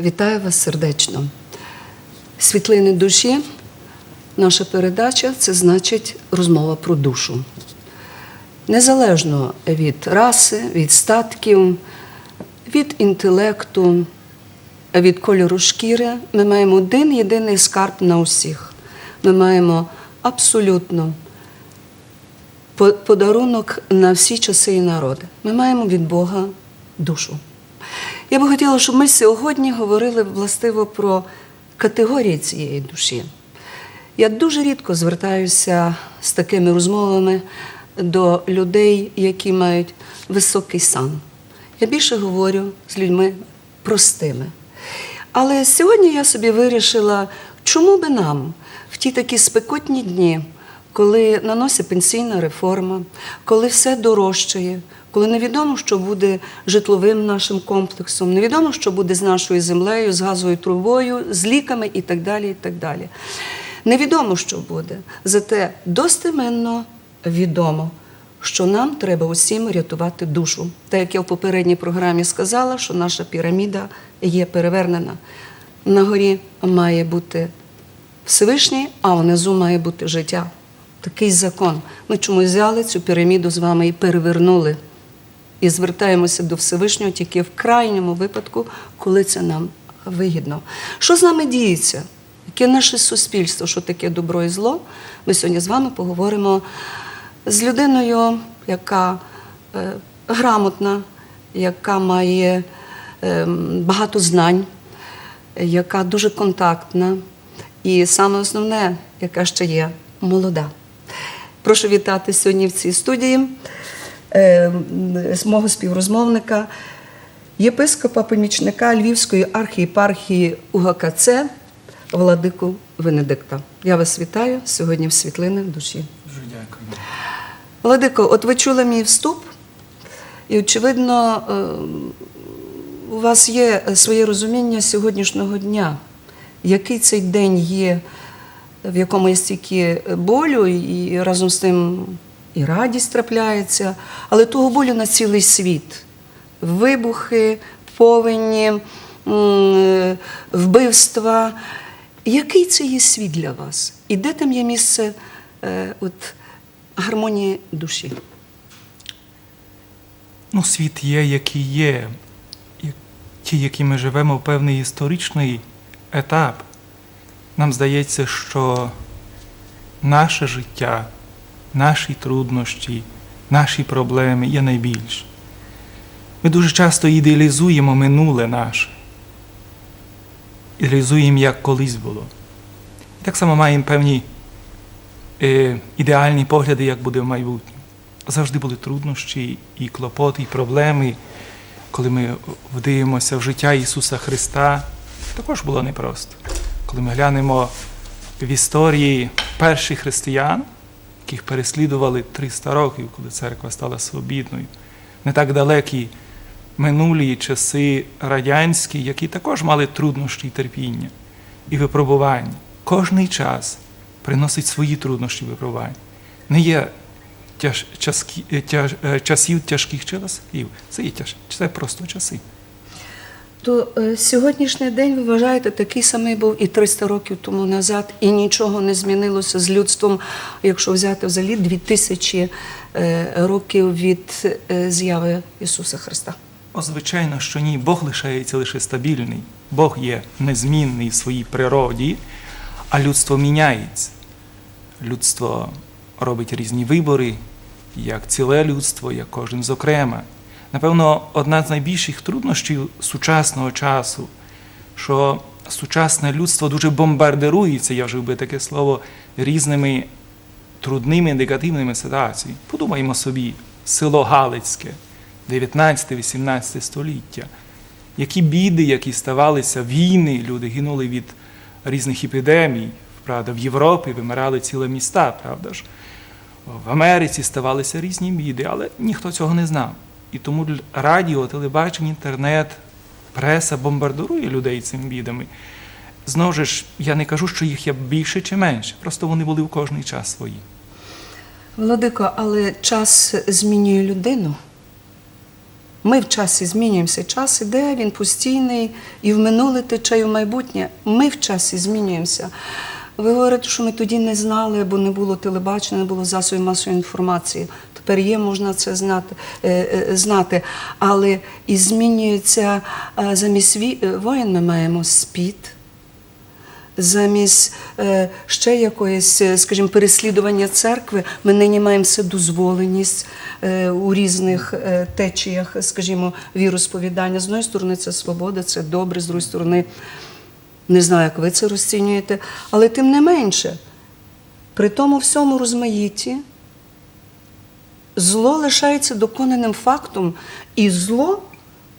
Вітаю вас сердечно. Світлини душі. Наша передача це значить розмова про душу. Незалежно від раси, від статків, від інтелекту, від кольору шкіри, ми маємо один єдиний скарб на усіх. Ми маємо абсолютно подарунок на всі часи і народи. Ми маємо від Бога душу. Я би хотіла, щоб ми сьогодні говорили властиво про категорії цієї душі. Я дуже рідко звертаюся з такими розмовами до людей, які мають високий сан. Я більше говорю з людьми простими. Але сьогодні я собі вирішила, чому би нам в ті такі спекотні дні, коли наносить пенсійна реформа, коли все дорожчає, коли невідомо, що буде житловим нашим комплексом, невідомо, що буде з нашою землею, з газовою трубою, з ліками і так далі. і так далі. Невідомо, що буде. Зате достеменно відомо, що нам треба усім рятувати душу. Так як я в попередній програмі сказала, що наша піраміда є перевернена. На горі має бути Всевишній, а внизу має бути життя. Такий закон. Ми чомусь взяли цю піраміду з вами і перевернули. І звертаємося до Всевишнього тільки в крайньому випадку, коли це нам вигідно. Що з нами діється? Яке наше суспільство, що таке добро і зло? Ми сьогодні з вами поговоримо з людиною, яка е, грамотна, яка має е, багато знань, яка дуже контактна, і саме основне, яка ще є молода. Прошу вітати сьогодні в цій студії е, мого співрозмовника, єпископа помічника Львівської архієпархії УГКЦ Владику Венедикта. Я вас вітаю сьогодні в світлинах душі. Дуже дякую. Владико, от ви чули мій вступ, і очевидно, е, у вас є своє розуміння сьогоднішнього дня, який цей день є, в якому є стільки болю, і разом з тим і радість трапляється, але того болю на цілий світ. Вибухи, повені, вбивства. Який це є світ для вас? І де там є місце е, от, гармонії душі? Ну, світ є, який є. Ті, які ми живемо в певний історичний етап. Нам здається, що наше життя, наші труднощі, наші проблеми є найбільше. Ми дуже часто ідеалізуємо минуле наше. Ідеалізуємо, як колись було. І так само маємо певні е, ідеальні погляди, як буде в майбутньому. Завжди були труднощі і клопоти, і проблеми. Коли ми вдивимося в життя Ісуса Христа, також було непросто. Коли ми глянемо в історії перших християн, яких переслідували 300 років, коли церква стала свобідною, не так далекі минулі часи радянські, які також мали труднощі і терпіння і випробування. Кожний час приносить свої труднощі і випробування. Не є тяж, е, часів тяжких часів. Це є тяж, це просто часи. То е, сьогоднішній день ви вважаєте, такий самий був і 300 років тому назад, і нічого не змінилося з людством, якщо взяти взагалі 2000 е, років від е, з'яви Ісуса Христа. О, звичайно, що ні, Бог лишається лише стабільний. Бог є незмінний в своїй природі, а людство міняється. Людство робить різні вибори, як ціле людство, як кожен зокрема. Напевно, одна з найбільших труднощів сучасного часу, що сучасне людство дуже бомбардирується, я вжив би таке слово, різними трудними негативними ситуаціями. Подумаємо собі, село Галицьке, 19-18 століття. Які біди, які ставалися, війни, люди гинули від різних епідемій, правда, в Європі вимирали ціле міста, правда ж. В Америці ставалися різні біди, але ніхто цього не знав. І тому радіо, телебачення, інтернет, преса бомбардирує людей цими бідами. Знову ж, я не кажу, що їх є більше чи менше, просто вони були в кожний час свої. Владико, але час змінює людину. Ми в часі змінюємося. Час іде, він постійний, і в минуле тече, і в майбутнє. Ми в часі змінюємося. Ви говорите, що ми тоді не знали, бо не було телебачення, не було засобів масової інформації. Тепер є, можна це знати, е, е. Але і змінюється е, замість воїн ми маємо спід замість ще якоїсь, скажімо, переслідування церкви, ми нині маємо вседозволеність е, у різних течіях, скажімо, віросповідання. З однієї сторони, це свобода, це добре, з другої сторони, не знаю, як ви це розцінюєте, але тим не менше, при тому всьому розмаїтті зло лишається доконаним фактом, і зло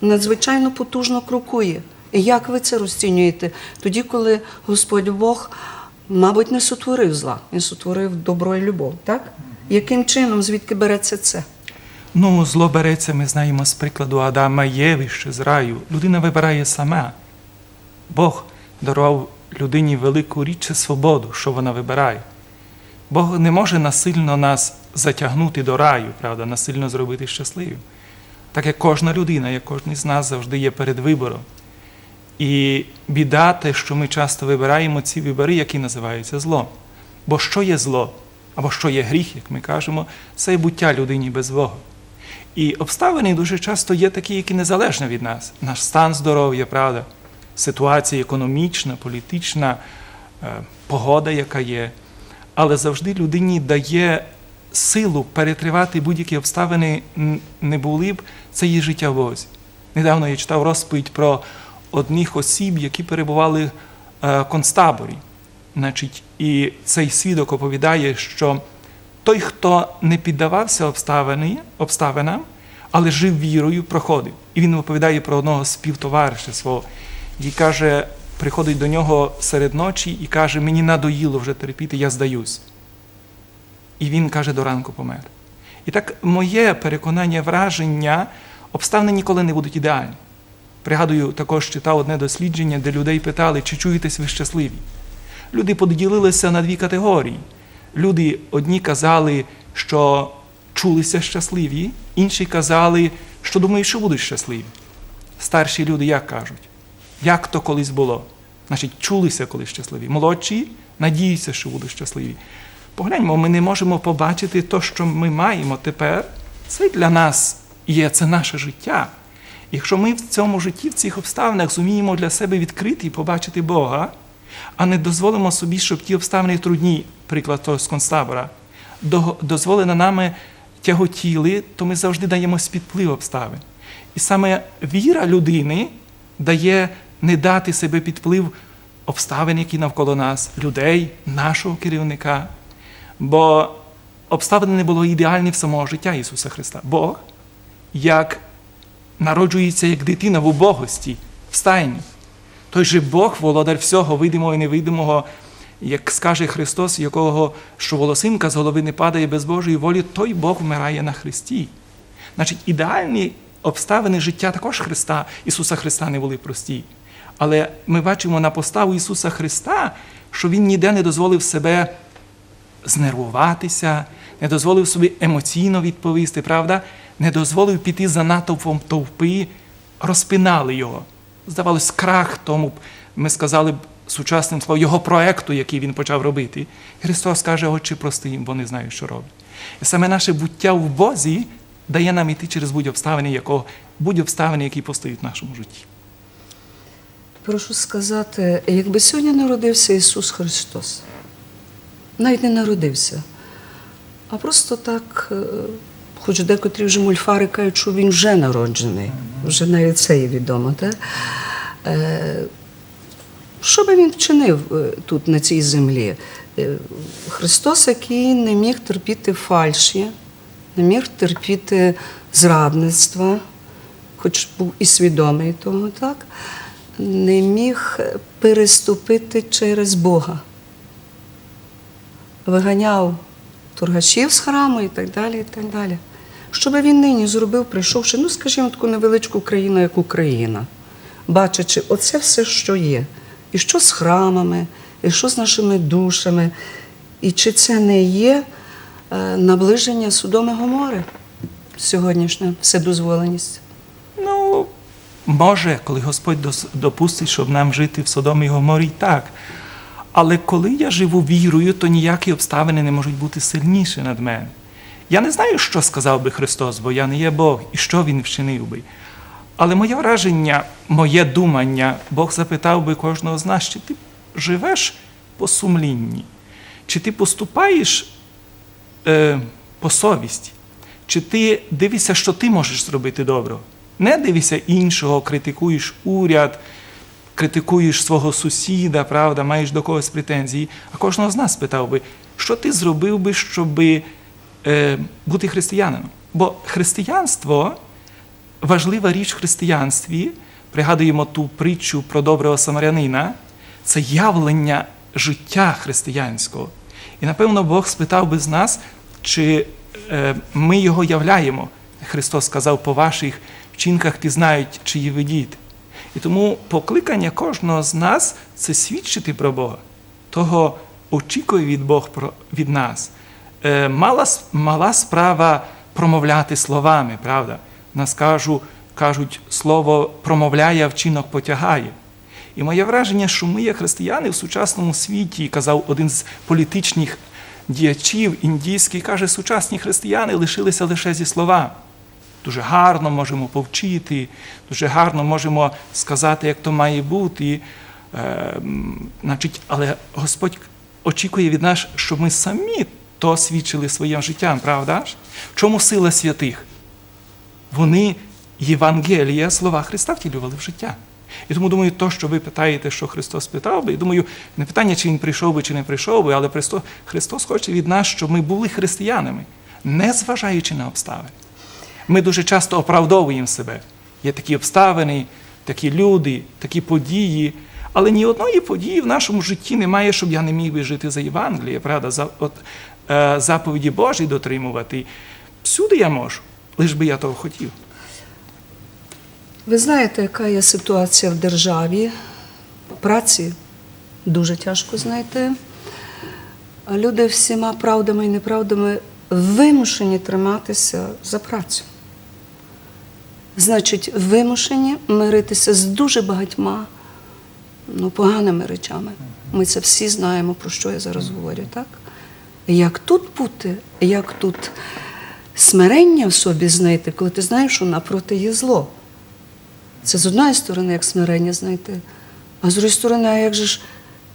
надзвичайно потужно крокує. І Як ви це розцінюєте? Тоді, коли Господь Бог, мабуть, не сотворив зла, він сотворив добро і любов, так? Яким чином, звідки береться це? Ну, зло береться, ми знаємо з прикладу Адама Єви ще з раю. Людина вибирає сама. Бог дарував людині велику річ це свободу, що вона вибирає. Бог не може насильно нас затягнути до раю, правда, насильно зробити щасливим. Так як кожна людина, як кожен з нас завжди є перед вибором. І біда те, що ми часто вибираємо ці вибори, які називаються злом. Бо що є зло, або що є гріх, як ми кажемо, це буття людині без Бога. І обставини дуже часто є такі, які незалежні від нас. Наш стан здоров'я, правда, ситуація економічна, політична, е, погода, яка є. Але завжди людині дає силу перетривати будь-які обставини не були б, це є життя в Бозі. Недавно я читав розповідь про одних осіб, які перебували е, в концтаборі. Значить, і цей свідок оповідає, що той, хто не піддавався обставинам, але жив вірою, проходив. І він оповідає про одного співтовариша свого, який каже, приходить до нього серед ночі і каже: мені надоїло вже терпіти, я здаюсь. І він каже, до ранку помер. І так моє переконання, враження, обставини ніколи не будуть ідеальні. Пригадую, також читав одне дослідження, де людей питали, чи чуєтесь ви щасливі. Люди поділилися на дві категорії. Люди одні казали, що чулися щасливі, інші казали, що думають, що будуть щасливі. Старші люди як кажуть? Як то колись було? Значить, чулися колись щасливі. Молодші надіються, що будуть щасливі. Погляньмо, ми не можемо побачити те, що ми маємо тепер. Це для нас є, це наше життя. Якщо ми в цьому житті, в цих обставинах зуміємо для себе відкрити і побачити Бога, а не дозволимо собі, щоб ті обставини трудні, приклад того з концтабора, до- дозволено нами тяготіли, то ми завжди даємо спідплив обставин. І саме віра людини дає не дати себе під вплив обставин, які навколо нас, людей, нашого керівника. Бо обставини не було ідеальні в самого життя Ісуса Христа. Бог, як народжується як дитина в убогості, в стайні. Той же Бог, володар всього, видимого і невидимого, як скаже Христос, якого що волосинка з голови не падає без Божої волі, той Бог вмирає на Христі. Значить, ідеальні обставини життя також Христа, Ісуса Христа не були прості. Але ми бачимо на поставу Ісуса Христа, що Він ніде не дозволив себе знервуватися, не дозволив собі емоційно відповісти, правда? Не дозволив піти за натовпом товпи, розпинали його. Здавалось, крах тому, ми сказали б сучасним словом, його проекту, який він почав робити. Христос каже, Отче, прости їм, бо не знають, що роблять. І саме наше буття в Бозі дає нам іти через будь обставини, будь обставини, які постають в нашому житті. Прошу сказати, якби сьогодні народився Ісус Христос, навіть не народився, а просто так, е, хоч декотрі вже мульфари кажуть, що він вже народжений, вже навіть це є відомо. Так? Е, Що би він вчинив е, тут, на цій землі? Христос, який не міг терпіти фальші, не міг терпіти зрадництва, хоч був і свідомий того, так, не міг переступити через Бога. Виганяв торгашів з храму і так далі. і так далі. Що би він нині зробив, прийшовши, ну, скажімо, таку невеличку країну, як Україна, бачачи оце все, що є, і що з храмами, і що з нашими душами, і чи це не є е, наближення Содоми Гомори сьогоднішня вседозволеність? Ну, може, коли Господь допустить, щоб нам жити в Содомі і Гоморі, так. Але коли я живу вірою, то ніякі обставини не можуть бути сильніші над мене. Я не знаю, що сказав би Христос, бо я не є Бог, і що Він вчинив би. Але моє враження, моє думання, Бог запитав би кожного з нас, чи ти живеш по сумлінні, чи ти поступаєш е, по совісті, чи ти дивишся, що ти можеш зробити доброго. Не дивишся іншого, критикуєш уряд, критикуєш свого сусіда, правда, маєш до когось претензії. А кожного з нас питав би, що ти зробив би, щоб е, бути християнином? Бо християнство важлива річ в християнстві, пригадуємо ту притчу про доброго самарянина, це явлення життя християнського. І напевно Бог спитав би з нас, чи е, ми його являємо. Христос сказав, по ваших вчинках пізнають, чиї ви діти. І тому покликання кожного з нас це свідчити про Бога. Того очікує від Бог від нас. Е, Мала, мала справа промовляти словами, правда? Нас кажу, кажуть, слово промовляє, а вчинок потягає. І моє враження, що ми, як християни в сучасному світі, казав один з політичних діячів індійський, каже, сучасні християни лишилися лише зі словами. Дуже гарно можемо повчити, дуже гарно можемо сказати, як то має бути. Е, значить, але Господь очікує від нас, щоб ми самі то свідчили своїм життям, правда? ж? Чому сила святих? Вони Євангелія, слова Христа втілювали в життя. І тому думаю, то, що ви питаєте, що Христос питав би, і думаю, не питання, чи Він прийшов би, чи не прийшов би, але Христос хоче від нас, щоб ми були християнами, не зважаючи на обставини. Ми дуже часто оправдовуємо себе. Є такі обставини, такі люди, такі події. Але ні одної події в нашому житті немає, щоб я не міг би жити за Євангеліє, правда, за от, е, заповіді Божі дотримувати. Всюди я можу, лиш би я того хотів. Ви знаєте, яка є ситуація в державі? Праці дуже тяжко знайти. Люди всіма правдами і неправдами вимушені триматися за працю. Значить, вимушені миритися з дуже багатьма ну, поганими речами. Ми це всі знаємо, про що я зараз говорю, так? Як тут бути, як тут смирення в собі знайти, коли ти знаєш, що напроти є зло. Це з одної сторони, як смирення знайти, а з іншої сторони, а як же ж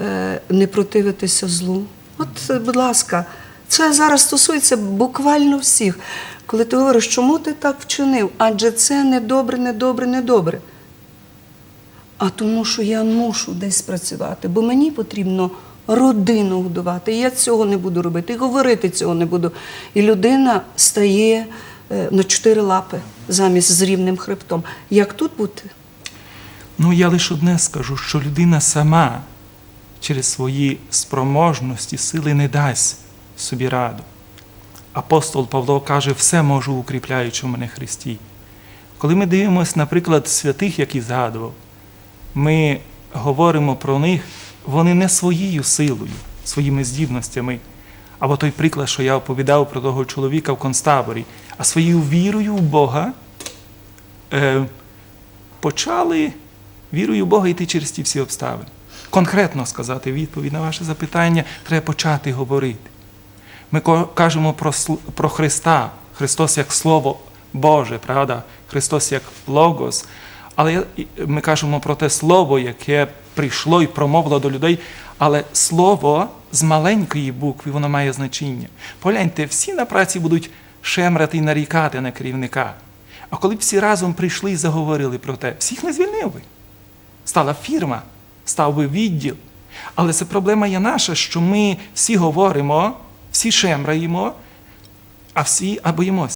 е, не противитися злу? От, будь ласка, це зараз стосується буквально всіх. Коли ти говориш, чому ти так вчинив? Адже це недобре, недобре, недобре. А тому, що я мушу десь працювати, бо мені потрібно родину годувати. Я цього не буду робити, і говорити цього не буду. І людина стає е, на чотири лапи замість з рівним хребтом. Як тут бути? Ну, я лише одне скажу, що людина сама через свої спроможності, сили не дасть собі раду. Апостол Павло каже, все можу укріпляючи мене Христі. Коли ми дивимося, наприклад, святих, які згадував, ми говоримо про них, вони не своєю силою, своїми здібностями. Або той приклад, що я оповідав про того чоловіка в концтаборі, а своєю вірою в Бога е, почали вірою в Бога йти через ті всі обставини. Конкретно сказати відповідь на ваше запитання, треба почати говорити. Ми кажемо про, про Христа, Христос як Слово Боже, правда? Христос як Логос. Але ми кажемо про те Слово, яке прийшло і промовило до людей. Але Слово з маленької букви воно має значення. Погляньте, всі на праці будуть шемрати і нарікати на керівника. А коли б всі разом прийшли і заговорили про те, всіх не звільнив би. Стала фірма, став би відділ. Але це проблема є наша, що ми всі говоримо, всі шемраємо, а всі а боїмося.